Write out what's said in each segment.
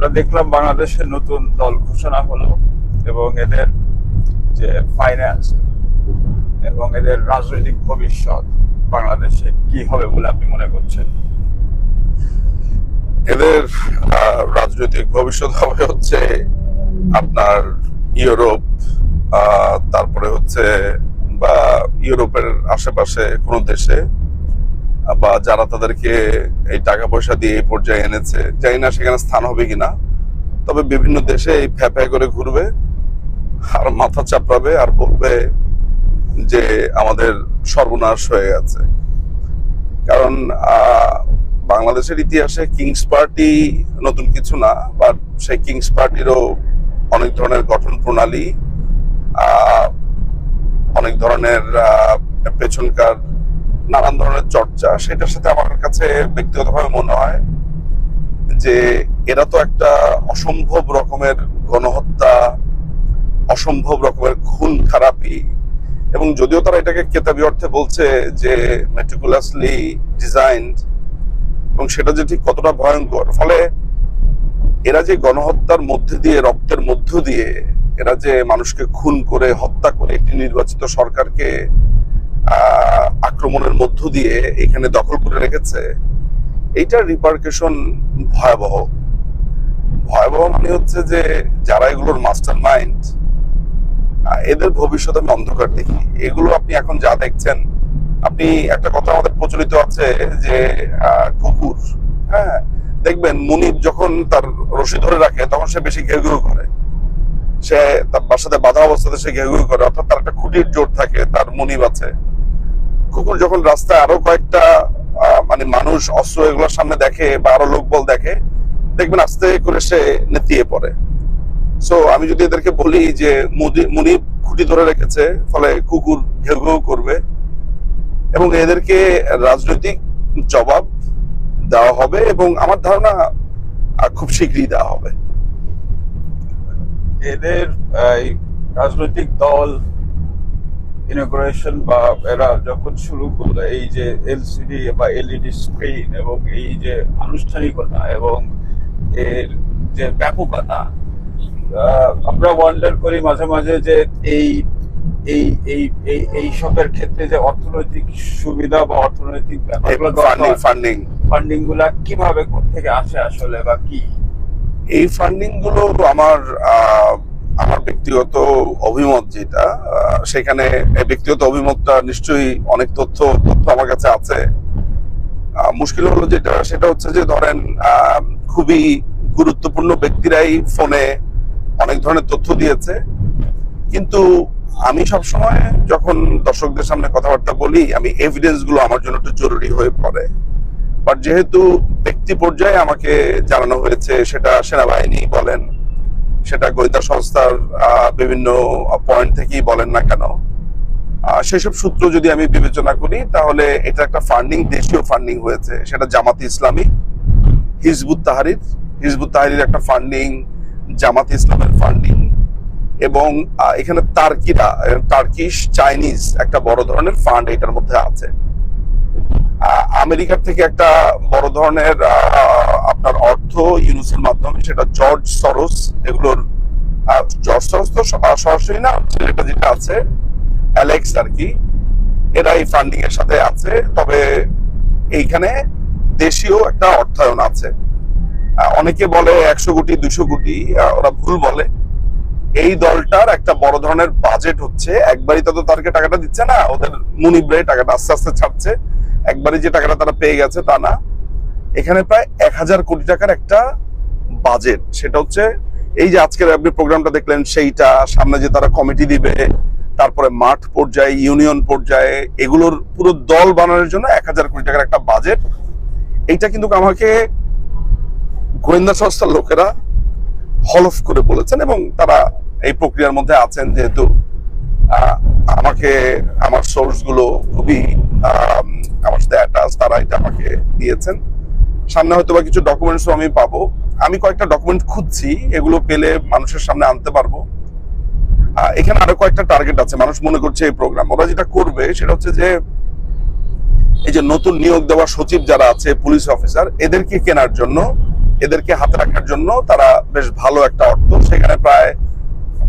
আমরা দেখলাম বাংলাদেশের নতুন দল ঘোষণা হলো এবং এদের যে ফাইন্যান্স এবং এদের রাজনৈতিক ভবিষ্যৎ বাংলাদেশে কি হবে বলে আপনি মনে করছেন? এদের রাজনৈতিক ভবিষ্যৎ হবে হচ্ছে আপনার ইউরোপ তারপরে হচ্ছে বা ইউরোপের আশেপাশে কোনো দেশে বা যারা তাদেরকে এই টাকা পয়সা দিয়ে এই পর্যায়ে এনেছে, জানি না সেখানে স্থান হবে কিনা, তবে বিভিন্ন দেশে এই ফ্যাফ্যা করে ঘুরবে, আর মাথা চাপড়াবে, আর বলবে যে আমাদের সর্বনাশ হয়ে গেছে। কারণ বাংলাদেশের ইতিহাসে কিংস পার্টি নতুন কিছু না, বাট সেই কিংস পার্টিরও অনেক ধরনের গঠন প্রণালী অনেক ধরনের পেছনকার নানান ধরনের চর্চা, সেটার সাথে আমার কাছে ব্যক্তিগতভাবে মনে হয় যে এরা তো একটা অসম্ভব রকমের গণহত্যা, অসম্ভব রকমের খুন খারাপি এবং যদিও তারা এটাকে কেতাবি অর্থে বলছে যে মেটিকুলাসলি ডিজাইনড এবং সেটা যে ঠিক কতটা ভয়ঙ্কর। ফলে এরা যে গণহত্যার মধ্যে দিয়ে, রক্তের মধ্য দিয়ে এরা যে মানুষকে খুন করে, হত্যা করে একটি নির্বাচিত সরকারকে আক্রমণের মধ্য দিয়ে এখানে দখল করে রেখেছে এইটার রিপার্কেশন ভয়াবহ। ভয়াবহ মানে হচ্ছে যে, যারা এগুলোর মাস্টার মাইন্ড এদের ভবিষ্যৎ আমি অন্ধকার দেখি। এগুলো আপনি এখন যা দেখছেন, আপনি একটা কথা আমাদের প্রচলিত আছে যে কুকুর হ্যাঁ দেখবেন মুনির যখন তার রশি ধরে রাখে, তখন সে বেশি ঘেউ ঘেউ করে। সে তার বাসাতে বাধা অবস্থাতে সে ঘেউ ঘেউ করে, অর্থাৎ তার একটা খুঁটির জোর থাকে, তার মুনিব আছে। কুকুর যখন রাস্তায় আরও কয়েকটা মানে মানুষ অস্ত্র এগুলোর সামনে দেখে বা আরও লোকবল দেখে, দেখবেন আস্তে করে সে নেতিয়ে পড়ে। সো আমি যদি এদেরকে বলি যে মুনিব খুঁটি ধরে রেখেছে, ফলে কুকুর ঘেউ ঘেউ করবে, এবং এদেরকে রাজনৈতিক জবাব দেওয়া হবে এবং আমার ধারণা খুব শীঘ্রই দেওয়া হবে। এদের রাজনৈতিক দল ইনগ্রেশন বা এরা যখন শুরু করল এই যে এলসিডি বা এলইডি স্ক্রিন এবং এই যে আনুষ্ঠানিকতা এবং এর যে ব্যাপকতা আমরা ওয়ান্ডার করি মাঝে মাঝে যে এই এই এই এই এই সবের ক্ষেত্রে যে অর্থনৈতিক সুবিধা বা অর্থনৈতিক ফান্ডিং ফান্ডিং ফান্ডিংগুলা কীভাবে থেকে আসে আসলে বা কি? এই ফান্ডিংগুলো আমার ব্যক্তিগত অভিমত যেটা সেখানে ব্যক্তিগত অভিমতটা নিশ্চয়ই অনেক তথ্য তথ্য আমার কাছে আছে। মুশকিল হলো যেটা, সেটা হচ্ছে যে ধরেন খুবই গুরুত্বপূর্ণ ব্যক্তিরাই ফোনে অনেক ধরনের তথ্য দিয়েছে। কিন্তু আমি সবসময় যখন দর্শকদের সামনে কথাবার্তা বলি, আমি এভিডেন্সগুলো আমার জন্য একটু জরুরি হয়ে পড়ে। বাট যেহেতু ব্যক্তি পর্যায়ে আমাকে জানানো হয়েছে, সেটা সেনাবাহিনী বলেন সেটা গোয়েন্দা সংস্থার বিভিন্ন পয়েন্ট থেকেই বলেন না কেন। সেসব সূত্র যদি আমি বিবেচনা করি, তাহলে এটা একটা ফান্ডিং দেশীয় ফান্ডিং হয়েছে। সেটা জামাতে ইসলামী, হিজবুত তাহারির। হিজবুত তাহারির একটা ফান্ডিং জামাতে ইসলামের ফান্ডিং এবং এখানে তার্কিরা টার্কিশ চাইনিজ একটা বড় ধরনের ফান্ড এটার মধ্যে আছে। আমেরিকার থেকে একটা বড় ধরনের আপনার অর্থ ইউনুসের মাধ্যমে, সেটা জর্জ সরোস, এগুলোর জর্জ সরোস তো সরাসরি না, ছেলেটা যেটা আছে, অ্যালেক্স আর কি এরা এই ফান্ডিং এর সাথে আছে, তবে এইখানে দেশীয় একটা অর্থায়ন আছে। অনেকে বলে একশো কোটি দুশো কোটি ওরা ভুল বলে। এই দলটার একটা বড় ধরনের বাজেট হচ্ছে, একবারই তো তাদেরকে টাকাটা দিচ্ছে না, ওদের মুনিব্রে টাকাটা আস্তে আস্তে ছাড়ছে, একবারই যে টাকাটা তারা পেয়ে গেছে তা না। এখানে প্রায় এক হাজার কোটি টাকার একটা বাজেট। সেটা হচ্ছে এই যে আজকের আপনি প্রোগ্রামটা দেখলেন, সেইটা, সামনে যে তারা কমিটি দিবে, তারপরে মাঠ পর্যায়ে, ইউনিয়ন পর্যায়ে, এগুলোর পুরো দল বানানোর জন্য এক হাজার কোটি টাকার একটা বাজেট। এইটা কিন্তু আমাকে গোয়েন্দা সংস্থার লোকেরা হলফ করে বলেছেন এবং তারা এই প্রক্রিয়ার মধ্যে আছেন যেহেতু আমাকে, আমার সোর্সগুলো খুবই আমার সাথে অ্যাটাচ তারা এটা আমাকে দিয়েছেন। সামনে হয়তো বা কিছু ডকুমেন্টস আমি পাবো। আমি কয়েকটা ডকুমেন্ট খুঁজছি, এগুলো পেলে মানুষের সামনে আনতে পারব। এখানে আরও কয়েকটা টার্গেট আছে, মানুষ মনে করছে এই প্রোগ্রাম ওরা যেটা করবে সেটা হচ্ছে যে, এই যে নতুন নিয়োগ দেওয়া সচিব যারা আছে পুলিশ অফিসার এদেরকে কেনার জন্য, এদেরকে হাতে রাখার জন্য তারা বেশ ভালো একটা অর্থ। সেখানে প্রায়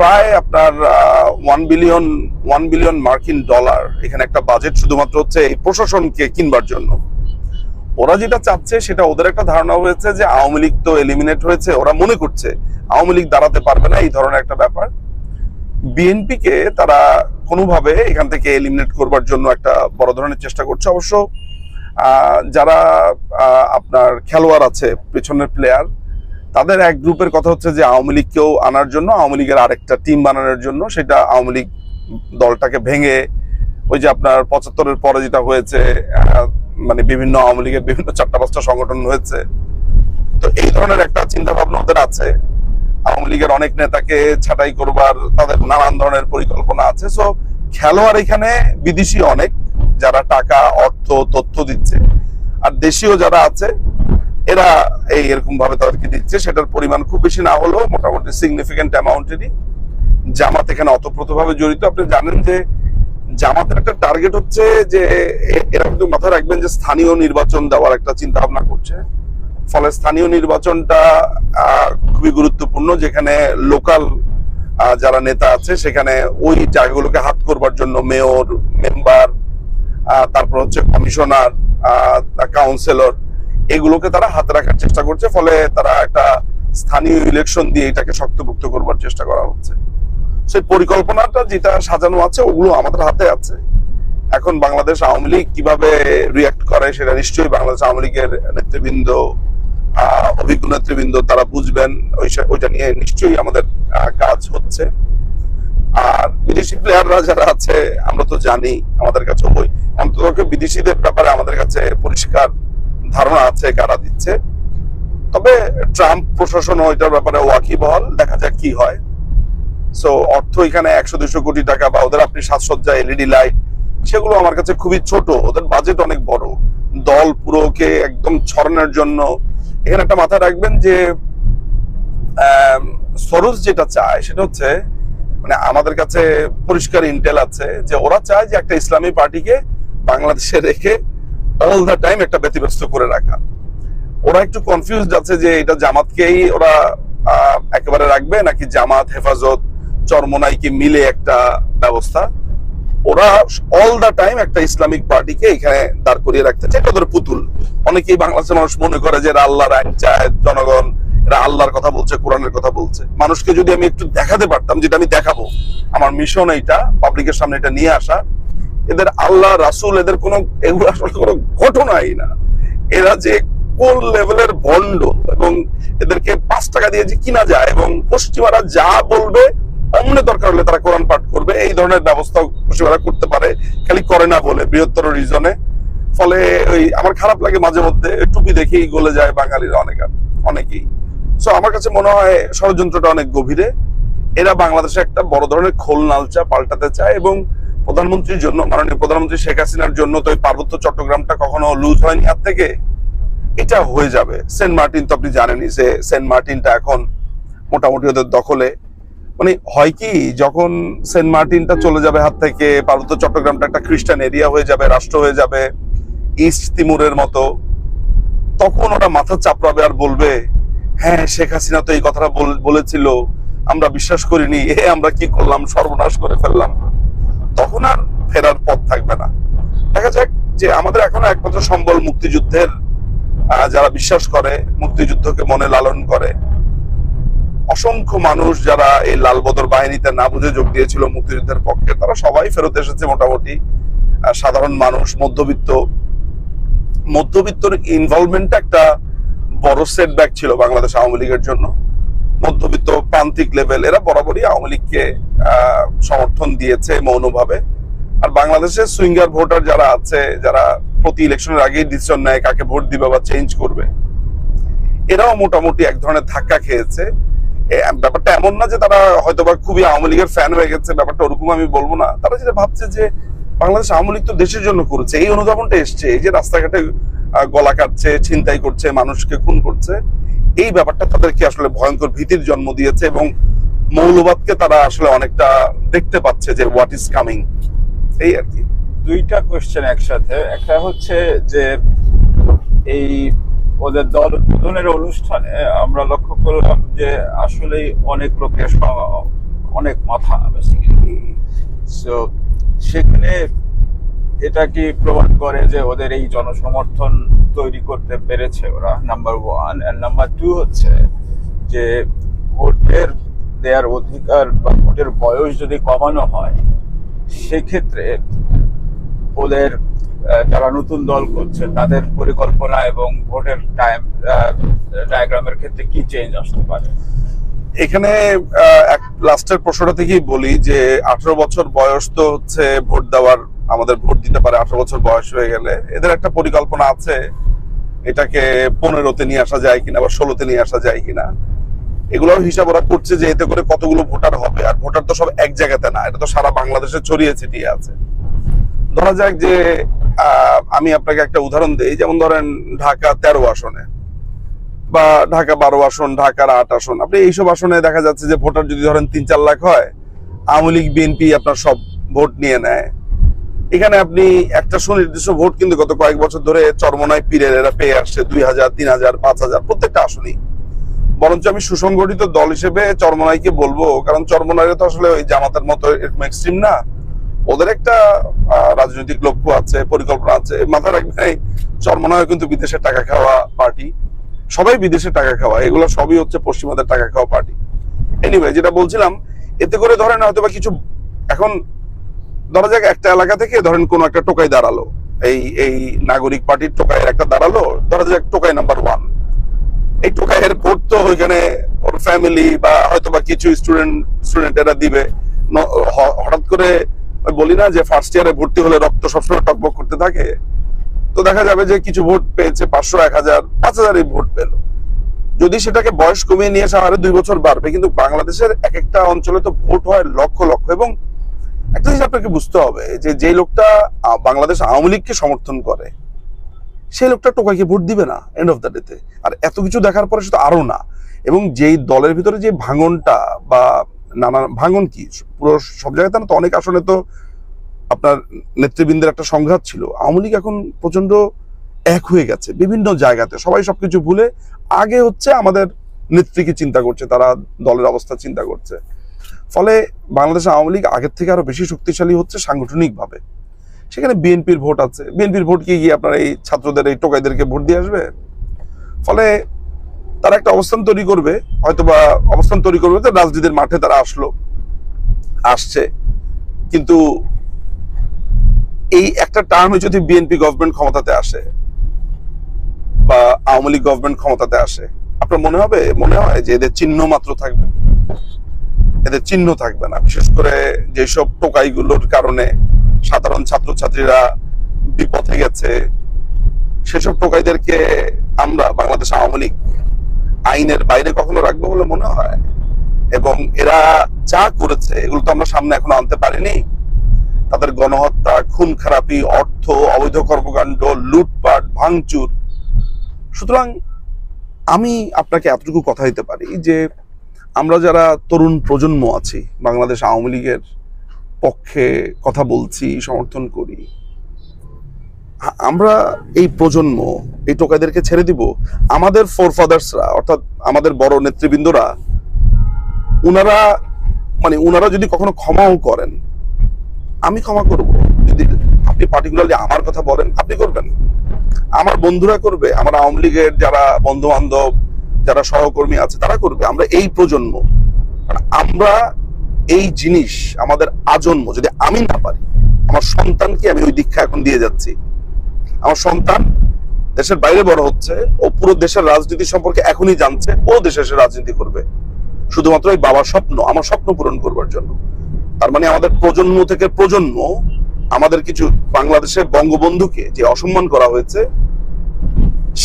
প্রায় আপনার ওয়ান বিলিয়ন ওয়ান বিলিয়ন মার্কিন ডলার এখানে একটা বাজেট শুধুমাত্র হচ্ছে এই প্রশাসনকে কিনবার জন্য। ওরা যেটা চাচ্ছে, সেটা ওদের একটা ধারণা হয়েছে যে আওয়ামী লীগ তো এলিমিনেট হয়েছে, ওরা মনে করছে আওয়ামী লীগ দাঁড়াতে পারবে না, এই ধরনের একটা ব্যাপার। বিএনপি কে তারা কোনোভাবে এখান থেকে এলিমিনেট করবার জন্য একটা বড় ধরনের চেষ্টা করছে। অবশ্য যারা আপনার খেলোয়াড় আছে, পেছনের প্লেয়ার তাদের এক গ্রুপের কথা হচ্ছে যে আওয়ামী লীগকেও আনার জন্য, আওয়ামী লীগের আরেকটা টিম বানানোর জন্য, সেটা আওয়ামী লীগ দলটাকে ভেঙে, ওই যে আপনার পঁচাত্তরের পরে যেটা হয়েছে মানে বিভিন্ন আওয়ামী লীগের বিভিন্ন চারটা পাঁচটা সংগঠন হয়েছে। তো এই ধরনের একটা চিন্তা ভাবনা ওদের আছে। আওয়ামী লীগের অনেক নেতাকে ছাঁটাই করবার তাদের নানান ধরনের পরিকল্পনা আছে। সো খেলোয়াড় এখানে বিদেশি অনেক, যারা টাকা, অর্থ, তথ্য দিচ্ছে। আর দেশীয় যারা আছে, এরা এই এরকম ভাবে তাদেরকে দিচ্ছে। সেটার পরিমাণ খুব বেশি না হলেও মোটামুটি সিগনিফিকেন্ট অ্যামাউন্টেরই জামাত এখানে অতপ্রতভাবে জড়িত। আপনি জানেন যে জামাতের একটা টার্গেট হচ্ছে যে এরা কিন্তু মাথায় রাখবেন যে স্থানীয় নির্বাচন দেওয়ার একটা চিন্তা ভাবনা করছে। ফলে স্থানীয় নির্বাচনটা খুবই গুরুত্বপূর্ণ, যেখানে লোকাল যারা নেতা আছে, সেখানে ওই জায়গাগুলোকে হাত করবার জন্য মেয়র মেম্বার তারপর হচ্ছে কমিশনার কাউন্সিলর এগুলোকে তারা হাতে রাখার চেষ্টা করছে। ফলে তারা একটা স্থানীয় ইলেকশন দিয়ে এটাকে শক্তভুক্ত করবার চেষ্টা করা হচ্ছে। সেই পরিকল্পনাটা যেটা সাজানো আছে, ওগুলো আমাদের হাতে আছে। এখন বাংলাদেশ আওয়ামী লীগ কীভাবে রিয়াক্ট করে সেটা নিশ্চয়ই বাংলাদেশ আওয়ামী লীগের নেতৃবৃন্দ অভিজ্ঞ নেতৃবৃন্দ তারা বুঝবেন। ওইটা নিয়ে নিশ্চয়ই আমাদের কাজ হচ্ছে। আর বিদেশি প্লেয়াররা যারা আছে, আমরা তো জানি আমাদের কাছে ওই অন্তত বিদেশিদের ব্যাপারে আমাদের কাছে পরিষ্কার ধারণা আছে, কারা দিচ্ছে। তবে ট্রাম্প প্রশাসন ওইটার ব্যাপারে ওয়াকিবহল। দেখা যাক কি হয়। সো অর্থ এখানে একশো, দুশো কোটি টাকা বা ওদের আপনি সাজসজ্জা এলইডি লাইট সেগুলো আমার কাছে খুবই ছোট। ওদের বাজেট অনেক বড়। দল পুরোকে একদম ছড়ানোর জন্য। এখানে একটা মাথায় রাখবেন যে সরোজ যেটা চায় সেটা হচ্ছে মানে আমাদের কাছে পরিষ্কার ইন্টেল আছে যে ওরা চায় যে একটা ইসলামী পার্টিকে বাংলাদেশে রেখে অল দ্য টাইম একটা ব্যতিব্যস্ত করে রাখা। ওরা একটু কনফিউজ আছে যে এটা জামাতকেই ওরা একেবারে রাখবে নাকি জামাত, হেফাজত চরমনাইকে মিলে একটা ব্যবস্থা। ওরা অল দা টাইম একটা ইসলামিক পার্টিকে এখানে দাঁড় করিয়ে রাখতে চায়। ওদের পুতুল। অনেকেই বাংলাদেশের মানুষ মনে করে যে এরা আল্লাহর আইন চায়, জনগণ, এরা আল্লাহর কথা বলছে, কোরআনের কথা বলছে। মানুষকে যদি আমি একটু দেখাতে পারতাম, যেটা আমি দেখাবো, আমার মিশন এইটা পাবলিকের সামনে এটা নিয়ে আসা, এদের আল্লাহ, রাসূল, এদের কোনো, এগুলো আসলে কোনো ঘটনাই না। এরা যে কোন লেভেলের বন্ড এবং এদেরকে পাঁচ টাকা দিয়ে যে কিনা যায় এবং পশ্চিমারা যা বলবে অমনে দরকার হলে তারা কোরআন পাঠ করবে। এই ধরনের ব্যবস্থা পশ্চিমারা করতে পারে। খালি করে না বলে, বৃহত্তর রিজনে। ফলে ওই আমার খারাপ লাগে মাঝে মধ্যে টুপি দেখেই গলে যায় বাঙালিরা অনেক, অনেকেই। সো আমার কাছে মনে হয় ষড়যন্ত্রটা অনেক গভীরে। এরা বাংলাদেশে একটা বড় ধরনের খোল নালচা পাল্টাতে চায় এবং প্রধানমন্ত্রীর জন্য, মাননীয় প্রধানমন্ত্রী শেখ হাসিনার জন্য তো ওই পার্বত্য চট্টগ্রামটা কখনো লুজ হয়নি। হাত থেকে এটা হয়ে যাবে। সেন্ট মার্টিন তো আপনি জানেনই যে সেন্ট মার্টিনটা এখন মোটামুটি ওদের দখলে। মানে হয় কি, যখন সেন্ট মার্টিনটা চলে যাবে হাত থেকে পার্বত্য চট্টগ্রামটা একটা খ্রিস্টান এরিয়া হয়ে যাবে, রাষ্ট্র হয়ে যাবে, ইস্ট তিমুরের মতো, তখন ওটা মাথা চাপড়াবে আর বলবে হ্যাঁ শেখ হাসিনা তো এই কথাটা বলেছিল, আমরা বিশ্বাস করিনি, এ আমরা কি করলাম, সর্বনাশ করে ফেললাম। তখন আর ফেরার পথ থাকবে না। দেখা যাক যে আমাদের এখনও একমাত্র সম্বল মুক্তিযুদ্ধের যারা বিশ্বাস করে, মুক্তিযুদ্ধকে মনে লালন করে অসংখ্য মানুষ যারা এই লালবদর বাহিনীতে না বুঝে যোগ দিয়েছিল মুক্তিযুদ্ধের পক্ষে, তারা সবাই ফেরত এসেছে মোটামুটি। সাধারণ মানুষ, মধ্যবিত্ত। মধ্যবিত্তর ইনভলভমেন্টটা একটা বড় সেটব্যাক ছিল বাংলাদেশ আওয়ামী লীগের জন্য। মধ্যবিত্ত প্রান্তিক লেভেল এরা বরাবরই আওয়ামী লীগকে সমর্থন দিয়েছে মৌনভাবে। আর বাংলাদেশের সুইঙ্গার ভোটার যারা আছে, যারা প্রতি ইলেকশনের আগেই ডিসিশন নেয় কাকে ভোট দিবে বা চেঞ্জ করবে, এরাও মোটামুটি এক ধরনের ধাক্কা খেয়েছে। ব্যাপারটা এমন না যে তারা হয়তো বা খুবই আওয়ামী লীগের ফ্যান হয়ে গেছে, ব্যাপারটা ওরকম আমি বলব না। তারা যেটা ভাবছে যে বাংলাদেশ আওয়ামী লীগ তো দেশের জন্য করেছে, এই অনুধাবনটা এসছে। এই যে রাস্তাঘাটে গলা কাটছে, ছিনতাই করছে, মানুষকে খুন করছে, এই ব্যাপারটা তাদেরকে আসলে ভয়ঙ্কর ভীতির জন্ম দিয়েছে এবং মৌলবাদকে তারা আসলে অনেকটা দেখতে পাচ্ছে যে হোয়াট ইজ কামিং এই আর কি। দুইটা কোয়েশ্চেন একসাথে। একটা হচ্ছে যে এই ওদের দল উদ্বোধনের অনুষ্ঠানে আমরা লক্ষ্য করলাম যে আসলেই অনেক লোকের অনেক মাথা বেসিক্যালি সো সেখানে এটা কি প্রমাণ করে যে ওদের এই জনসমর্থন তৈরি করতে পেরেছে ওরা? নাম্বার ওয়ান আর নাম্বার টু হচ্ছে যে ভোটের দেওয়ার অধিকার বা ভোটের বয়স যদি কমানো হয়, সেক্ষেত্রে ওদের যারা নতুন দল করছে, তাদের পরিকল্পনা এবং ভোটের টাইম ডায়াগ্রামের ক্ষেত্রে কি চেঞ্জ আসতে পারে? এখানে এক লাস্টের প্রশ্নটা থেকেই বলি যে, আঠারো বছর বয়স তো হচ্ছে ভোট দেওয়ার, আমাদের ভোট দিতে পারে, আঠারো বছর বয়স হয়ে গেলে। এদের একটা পরিকল্পনা আছে, এটাকে পনেরোতে নিয়ে আসা যায় কিনা বা ষোলোতে নিয়ে আসা যায় কিনা। এগুলোর হিসাব ওরা করছে যে, এতে করে কতগুলো ভোটার হবে, আর ভোটার তো সব এক জায়গাতে না, এটা তো সারা বাংলাদেশে ছড়িয়ে ছিটিয়ে আছে। ধরা যাক যে আমি আপনাকে একটা উদাহরণ দিই। যেমন ধরেন ঢাকা তেরো আসনে বা ঢাকা বারো আসন, ঢাকার আট আসন। আপনি এইসব আসনে দেখা যাচ্ছে যে ভোটার যদি ধরেন তিন চার লাখ হয়, আওয়ামী লীগ, বিএনপি আপনার সব ভোট নিয়ে নেয়। এখানে আপনি একটা সুনির্দিষ্ট ভোট কিন্তু গত কয়েক বছর ধরে চরমনায় পীরের এরা পেয়ে আসছে, দুই হাজার, তিন হাজার, পাঁচ হাজার, প্রত্যেকটা আসনই। বরঞ্চ আমি সুসংগঠিত দল হিসেবে চরমনাইকে বলব, কারণ চরমনাইরে তো আসলে ওই জামাতের মতো এরকম এক্সট্রিম না। ওদের একটা রাজনৈতিক লক্ষ্য আছে, পরিকল্পনা আছে, মাথায় রাখবে এই চরমনায় কিন্তু বিদেশে টাকা খাওয়া পার্টি সবাই বিদেশে টাকা খাওয়া, এগুলো সবই হচ্ছে পশ্চিমাদের টাকা খাওয়া পার্টি এনিওয়ে যেটা বলছিলাম, এতে করে ধরেন হয়তো বা কিছু, এখন ধরা যাক একটা এলাকা থেকে ধরেন কোন একটা টোকাই দাঁড়াল, এই এই নাগরিক পার্টির টোকাইয়ের একটা দাঁড়াল, ধরা যাক টোকাই নাম্বার ওয়ান এই টোকাইয়ের ভোট তো ওইখানে ওর ফ্যামিলি বা হয়তো বা কিছু স্টুডেন্ট স্টুডেন্টেরা দিবে, ন- হঠাৎ করে বলি না যে ফার্স্ট ইয়ারে ভর্তি হলে রক্ত সবসময় টকবক করতে থাকে। তো দেখা যাবে যে কিছু ভোট পেয়েছে, পাঁচশো, এক হাজার, পাঁচ হাজার ভোট পেল। যদি সেটাকে বয়স কমিয়ে নিয়ে আসা আরও দুই বছর বাড়বে, কিন্তু বাংলাদেশের এক একটা অঞ্চলে তো ভোট হয় লক্ষ লক্ষ এবং একটা জিনিস আপনাকে বুঝতে হবে যে যে লোকটা বাংলাদেশ আওয়ামী লীগকে সমর্থন করে, সেই লোকটা টোকাইকে ভোট দিবে না এন্ড অফ দ্য ডেতে আর এত কিছু দেখার পরে সেটা আরও না। এবং যেই দলের ভিতরে যে ভাঙনটা বা নানা ভাঙন কি? পুরো সব জায়গাতে না তো অনেক আসনে তো আপনার নেতৃবৃন্দের একটা সংঘাত ছিল। আওয়ামী লীগ এখন প্রচণ্ড এক হয়ে গেছে বিভিন্ন জায়গাতে। সবাই সবকিছু ভুলে আগে হচ্ছে আমাদের নেত্রীকে চিন্তা করছে, তারা দলের অবস্থা চিন্তা করছে। ফলে বাংলাদেশ আওয়ামী লীগ আগের থেকে আরও বেশি শক্তিশালী হচ্ছে সাংগঠনিকভাবে। সেখানে বিএনপির ভোট আছে। বিএনপির ভোট কি গিয়ে আপনার এই ছাত্রদের, এই টোকাইদেরকে ভোট দিয়ে আসবে? ফলে তারা একটা অবস্থান তৈরি করবে, হয়তোবা অবস্থান তৈরি করবে তো রাজনীতির মাঠে তারা আসলো, আসছে। কিন্তু এই একটা টার্মে যদি বিএনপি গভর্নমেন্ট ক্ষমতাতে আসে বা আওয়ামী লীগ গভর্নমেন্ট ক্ষমতাতে আসে, আপনার মনে হবে, মনে হয় যে এদের চিহ্ন মাত্র থাকবে? এদের চিহ্ন থাকবে না। বিশেষ করে যেসব টোকাইগুলোর কারণে সাধারণ ছাত্রছাত্রীরা বিপথে গেছে, সেসব টোকাইদেরকে আমরা বাংলাদেশ আওয়ামী লীগ আইনের বাইরে কখনো রাখব বলে মনে হয়। এবং এরা যা করেছে, এগুলো তো আমরা সামনে এখনও আনতে পারিনি। তাদের গণহত্যা, খুন খারাপি, অর্থ, অবৈধ কর্মকাণ্ড, লুটপাট, ভাঙচুর। সুতরাং আমি আপনাকে এতটুকু কথা দিতে পারি যে, আমরা যারা তরুণ প্রজন্ম আছি, বাংলাদেশ আওয়ামী লীগের পক্ষে কথা বলছি, সমর্থন করি আমরা এই প্রজন্ম, এই টোকাইদেরকে ছেড়ে দিব। আমাদের ফোর ফাদার্সরা অর্থাৎ আমাদের বড় নেতৃবৃন্দরা, উনারা মানে উনারা যদি কখনো ক্ষমাও করেন, আমি ক্ষমা করব। যদি আপনি পার্টিকুলারলি আমার কথা বলেন, আপনি করবেন। আমার বন্ধুরা করবে, আমার আওয়ামী লীগের যারা বন্ধু বান্ধব যারা সহকর্মী আছে, তারা করবে। আমরা এই প্রজন্ম আমরা এই জিনিস, আমাদের আজন্ম, যদি আমি না পারি, আমার সন্তানকে আমি ওই দীক্ষা এখন দিয়ে যাচ্ছি। আমার সন্তান দেশের বাইরে বড় হচ্ছে ও পুরো দেশের রাজনীতি সম্পর্কে এখনই জানছে ও দেশে এসে রাজনীতি করবে। শুধুমাত্র এই বাবার স্বপ্ন, আমার স্বপ্ন পূরণ করবার জন্য। তার মানে আমাদের প্রজন্ম থেকে প্রজন্ম, আমাদের কিছু বাংলাদেশে বঙ্গবন্ধুকে যে অসম্মান করা হয়েছে,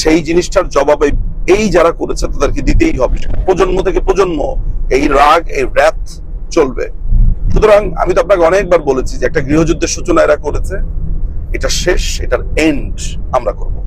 সেই জিনিসটার জবাবে এই যারা করেছে তাদেরকে দিতেই হবে। প্রজন্ম থেকে প্রজন্ম এই রাগ, এই র্যাথ চলবে। সুতরাং আমি তো আপনাকে অনেকবার বলেছি যে একটা গৃহযুদ্ধের সূচনা এরা করেছে। এটা শেষ এটার এন্ড আমরা করব।